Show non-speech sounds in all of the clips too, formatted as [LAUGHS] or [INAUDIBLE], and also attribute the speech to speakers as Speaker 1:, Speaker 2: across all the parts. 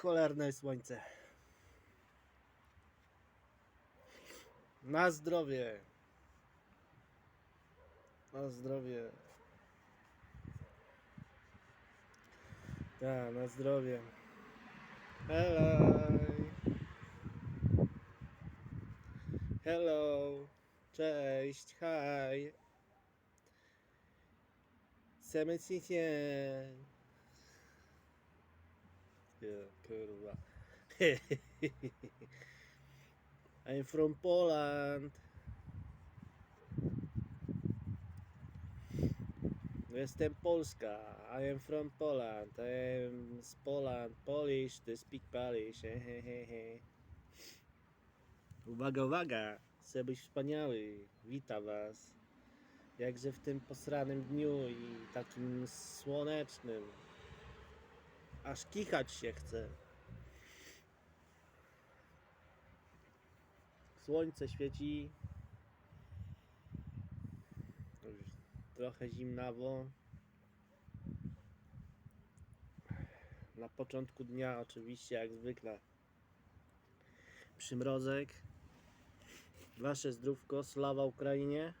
Speaker 1: Cholerne słońce. Na zdrowie. Na zdrowie. Tak, na zdrowie. Hello. Hello. Cześć. Hi. Semecicie. Yeah, kurwa. [LAUGHS] I'm from Poland. Jestem Polska. I am from Poland. I am z Poland. Polish. To speak Polish. [LAUGHS] Uwaga, uwaga. Chcę wspaniały. Witam was. Jakże w tym posranym dniu i takim słonecznym. Aż kichać się chce. Słońce świeci. Już Trochę zimnawo. Na początku dnia oczywiście jak zwykle przymrozek. Wasze zdrówko, slawa Ukrainie.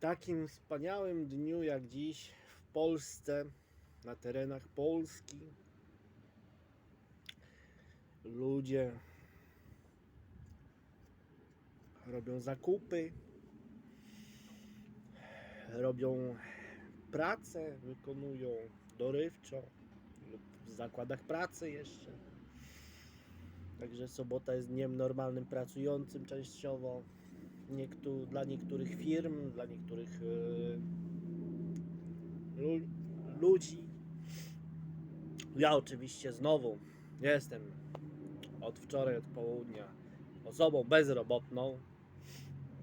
Speaker 1: Takim wspaniałym dniu jak dziś w Polsce, na terenach Polski, ludzie robią zakupy, robią pracę, wykonują dorywczo lub w zakładach pracy jeszcze. Także sobota jest dniem normalnym, pracującym częściowo niektó- dla niektórych firm, dla niektórych e, lu- ludzi. Ja oczywiście znowu jestem od wczoraj, od południa osobą bezrobotną.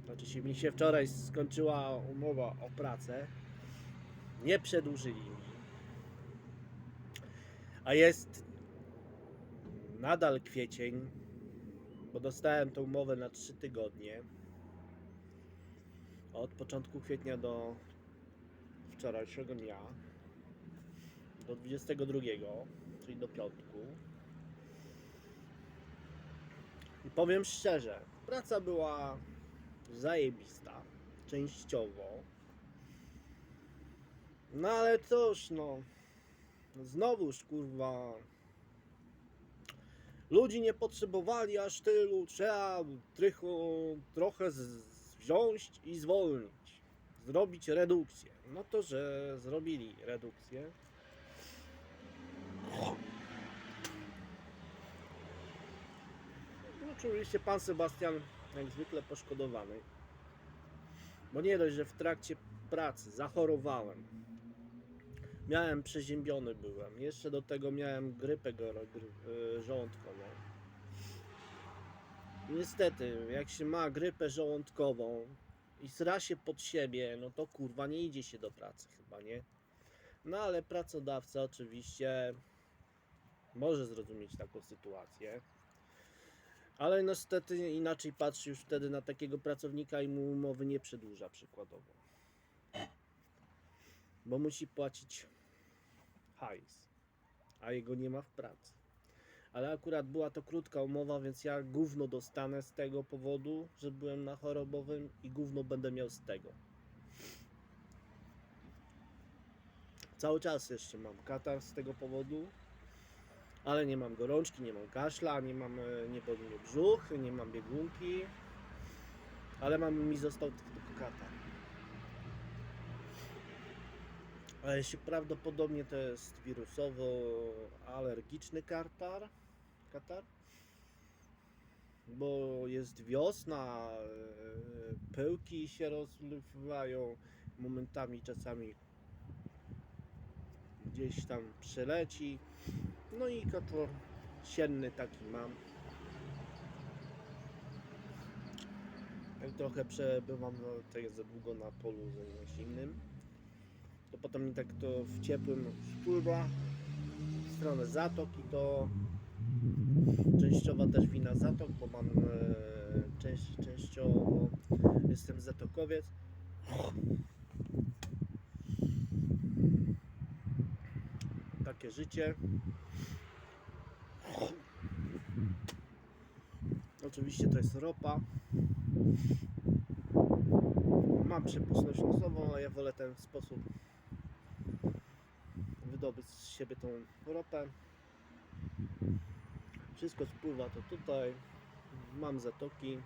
Speaker 1: Znaczy się mi się wczoraj skończyła umowa o pracę. Nie przedłużyli mi. A jest nadal kwiecień, bo dostałem tą umowę na 3 tygodnie od początku kwietnia do wczorajszego dnia, do 22, czyli do piątku. I powiem szczerze, praca była zajebista, częściowo. No ale cóż, no, znowuż kurwa. Ludzi nie potrzebowali aż tylu, trzeba trychu, trochę z, wziąć i zwolnić. Zrobić redukcję. No to, że zrobili redukcję. No, oczywiście pan Sebastian jak zwykle poszkodowany. Bo nie dość, że w trakcie pracy zachorowałem. Miałem przeziębiony byłem. Jeszcze do tego miałem grypę gry- y. Niestety, jak się ma grypę żołądkową i sra się pod siebie, no to kurwa nie idzie się do pracy chyba, nie? No ale pracodawca oczywiście może zrozumieć taką sytuację. Ale niestety inaczej patrzy już wtedy na takiego pracownika i mu umowy nie przedłuża przykładowo. Bo musi płacić hajs, a jego nie ma w pracy. Ale akurat była to krótka umowa, więc ja gówno dostanę z tego powodu, że byłem na chorobowym i gówno będę miał z tego. Cały czas jeszcze mam katar z tego powodu, ale nie mam gorączki, nie mam kaszla, nie mam, e, nie boli brzuch, nie mam biegunki, ale mam, mi został tylko katar. Ale się prawdopodobnie to jest wirusowo-alergiczny katar, katar, bo jest wiosna, e, pyłki się rozlewają, momentami czasami gdzieś tam przeleci. No i katar sienny taki mam. Jak trochę przebywam tak za długo na polu zimnym, to potem mi tak to w ciepłym wpływa w stronę zatoki, to częściowa też wina zatok, bo mam e, część, częściowo jestem zatokowiec. Takie życie. Oczywiście to jest ropa. Mam przepustność nosową, a ja wolę ten sposób wydobyć z siebie tą ropę. Wszystko spływa to tutaj. Mam zatoki.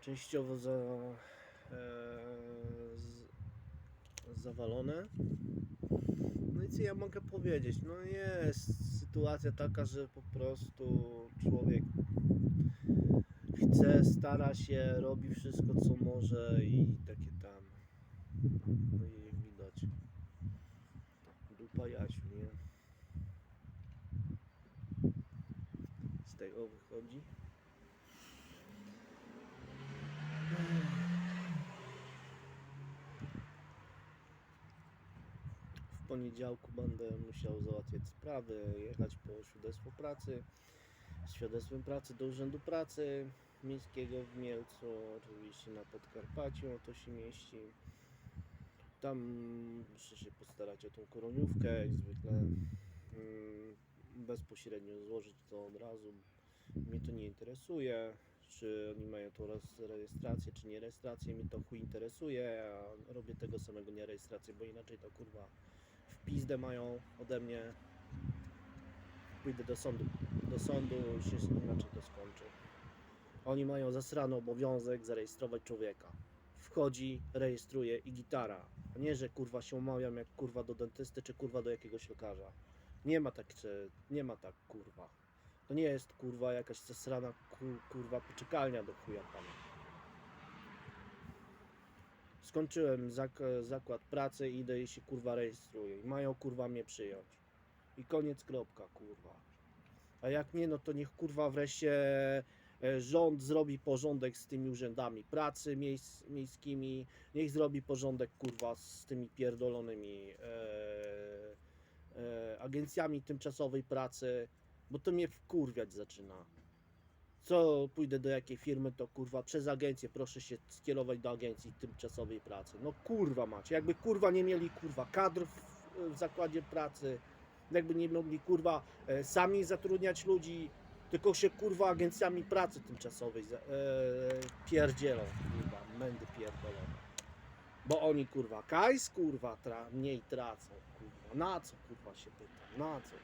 Speaker 1: Częściowo za, e, z, zawalone. No i co ja mogę powiedzieć? No jest sytuacja taka, że po prostu człowiek chce, stara się, robi wszystko co może i takie tam. No i. Dupa Jasiu, nie? Z tego wychodzi. W poniedziałku będę musiał załatwiać sprawy, jechać po świadectwo pracy. Z świadectwem pracy do Urzędu Pracy Miejskiego w Mielcu, oczywiście na Podkarpaciu to się mieści. Tam muszę się postarać o tą koroniówkę, jak zwykle. Mm, Bezpośrednio złożyć to od razu. Mnie to nie interesuje, czy oni mają raz rejestrację, czy nie rejestrację. Mnie to chuj interesuje, a robię tego samego nie rejestrację, bo inaczej to kurwa w pizdę mają ode mnie. Pójdę do sądu. Do sądu się inaczej to skończy. Oni mają zasrany obowiązek zarejestrować człowieka. Wchodzi, rejestruje i gitara. A nie, że kurwa się umawiam jak kurwa do dentysty, czy kurwa do jakiegoś lekarza. Nie ma tak, czy, nie ma tak kurwa. To nie jest kurwa jakaś zasrana ku, kurwa poczekalnia do chuja pana. Skończyłem zak- zakład pracy, idę i się kurwa rejestruję. I mają kurwa mnie przyjąć. I koniec kropka kurwa. A jak nie, no to niech kurwa wreszcie rząd zrobi porządek z tymi urzędami pracy miejskimi. Niech zrobi porządek kurwa z tymi pierdolonymi e, e, agencjami tymczasowej pracy, bo to mnie wkurwiać zaczyna. Co pójdę do jakiej firmy, to kurwa przez agencję proszę się skierować do agencji tymczasowej pracy. No kurwa macie, jakby kurwa nie mieli kurwa kadr w, w zakładzie pracy, jakby nie mogli kurwa e, sami zatrudniać ludzi, tylko się kurwa agencjami pracy tymczasowej za- e, pierdzielą, kurwa, mędy pierdolone. Bo oni kurwa kajs kurwa tra, mniej tracą, kurwa. Na co kurwa się pytam? Na co?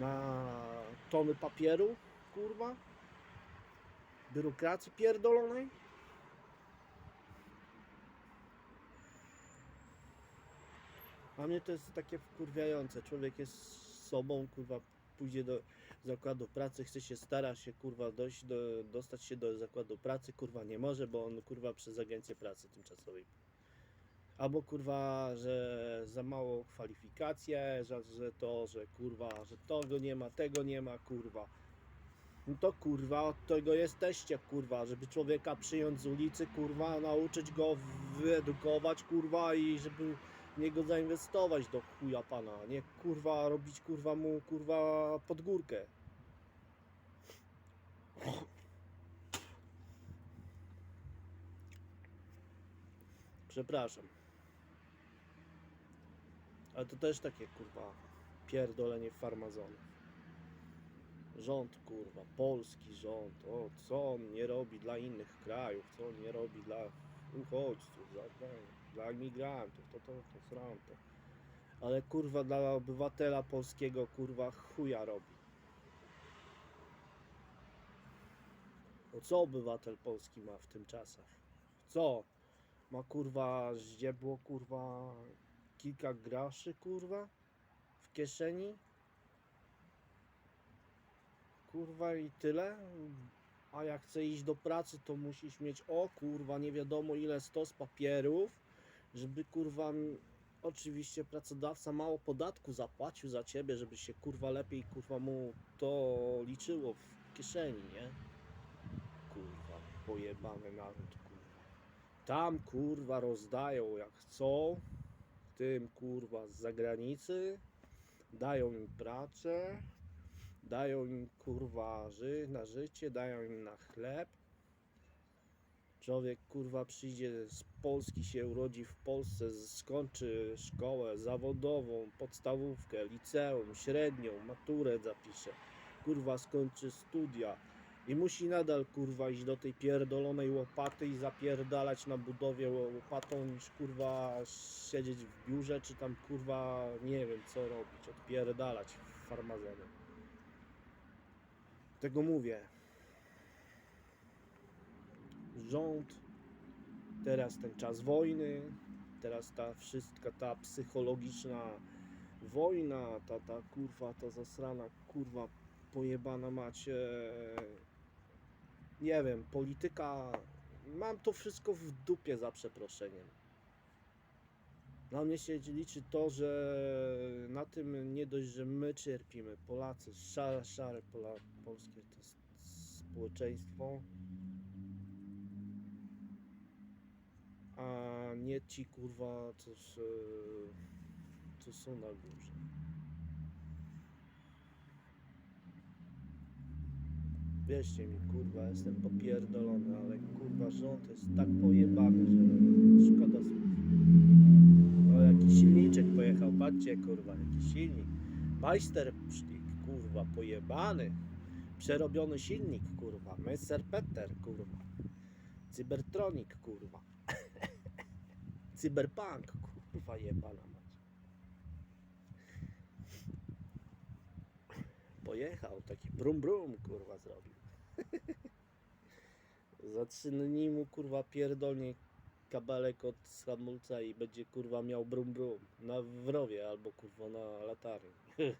Speaker 1: Na tony papieru, kurwa? Biurokracji pierdolonej? A mnie to jest takie wkurwiające. Człowiek jest sobą, kurwa, pójdzie do zakładu pracy, chce się, stara się, kurwa, dojść do, dostać się do zakładu pracy, kurwa, nie może, bo on, kurwa, przez agencję pracy tymczasowej. Albo, kurwa, że za mało kwalifikacje, że, że to, że, kurwa, że tego nie ma, tego nie ma, kurwa. No to, kurwa, od tego jesteście, kurwa, żeby człowieka przyjąć z ulicy, kurwa, nauczyć go, wyedukować, kurwa, i żeby niego zainwestować do chuja pana, a nie kurwa robić kurwa mu kurwa pod górkę. Przepraszam. Ale to też takie kurwa pierdolenie farmazonów. Rząd kurwa, polski rząd, o co on nie robi dla innych krajów, co on nie robi dla uchodźców, dla, dla, imigrantów, to to, to sram to. Ale kurwa dla obywatela polskiego kurwa chuja robi. No co obywatel polski ma w tym czasach? Co? Ma kurwa zdziebło kurwa kilka groszy kurwa w kieszeni? Kurwa i tyle? A jak chce iść do pracy, to musisz mieć o kurwa nie wiadomo ile stos papierów, żeby kurwa oczywiście pracodawca mało podatku zapłacił za ciebie, żeby się kurwa lepiej kurwa mu to liczyło w kieszeni, nie? Kurwa, pojebany naród, kurwa. Tam kurwa rozdają jak chcą, tym kurwa z zagranicy, dają im pracę, Dają im kurwa ży, na życie, dają im na chleb. Człowiek kurwa przyjdzie z Polski, się urodzi w Polsce, skończy szkołę zawodową, podstawówkę, liceum, średnią, maturę zapisze. Kurwa skończy studia i musi nadal kurwa iść do tej pierdolonej łopaty i zapierdalać na budowie ło- łopatą niż kurwa siedzieć w biurze czy tam kurwa nie wiem co robić, odpierdalać w farmazonie. Tego mówię. Rząd, teraz ten czas wojny, teraz ta wszystka ta psychologiczna wojna, ta, ta kurwa, ta zasrana kurwa pojebana macie nie wiem, polityka mam to wszystko w dupie za przeproszeniem. Dla mnie się liczy to, że na tym nie dość, że my cierpimy, Polacy, szare, szare Pola, polskie to społeczeństwo, a nie ci kurwa, co, s- co są na górze. Wierzcie mi, kurwa, jestem popierdolony, ale kurwa rząd jest tak pojebany, że szkoda słów. O, jaki silniczek pojechał, patrzcie, kurwa, jaki silnik. Majstersztyk, kurwa, pojebany. Przerobiony silnik, kurwa. Messer Peter, kurwa. Cybertronik, kurwa. Cyberpunk, kurwa, jebana mać. Pojechał, taki brum brum, kurwa, zrobił. [LAUGHS] Za trzy dni mu, kurwa, pierdolnie kabelek od hamulca i będzie, kurwa, miał brum brum. Na wrowie albo, kurwa, na latarni. [LAUGHS]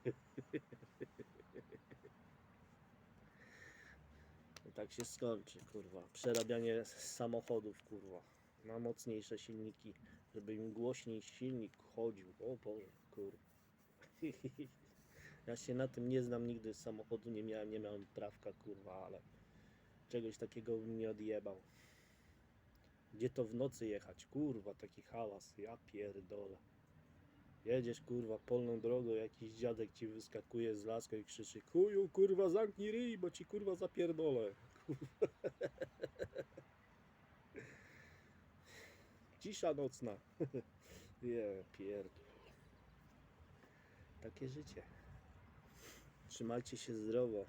Speaker 1: I tak się skończy, kurwa. Przerabianie samochodów, kurwa. Na mocniejsze silniki, żeby im głośniej silnik chodził. O Boże, kurwa. [LAUGHS] Ja się na tym nie znam, nigdy samochodu nie miałem, nie miałem prawka, kurwa, ale czegoś takiego bym nie odjebał. Gdzie to w nocy jechać? Kurwa, taki hałas, ja pierdolę. Jedziesz, kurwa, polną drogą, jakiś dziadek ci wyskakuje z laską i krzyczy Chuju, kurwa, zamknij ryj, bo ci, kurwa, zapierdolę. [LAUGHS] Kurwa. Cisza nocna. [LAUGHS] Je, pierdol. Takie życie. Trzymajcie się zdrowo,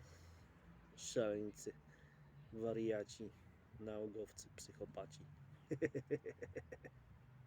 Speaker 1: szaleńcy, wariaci, nałogowcy, psychopaci. [LAUGHS]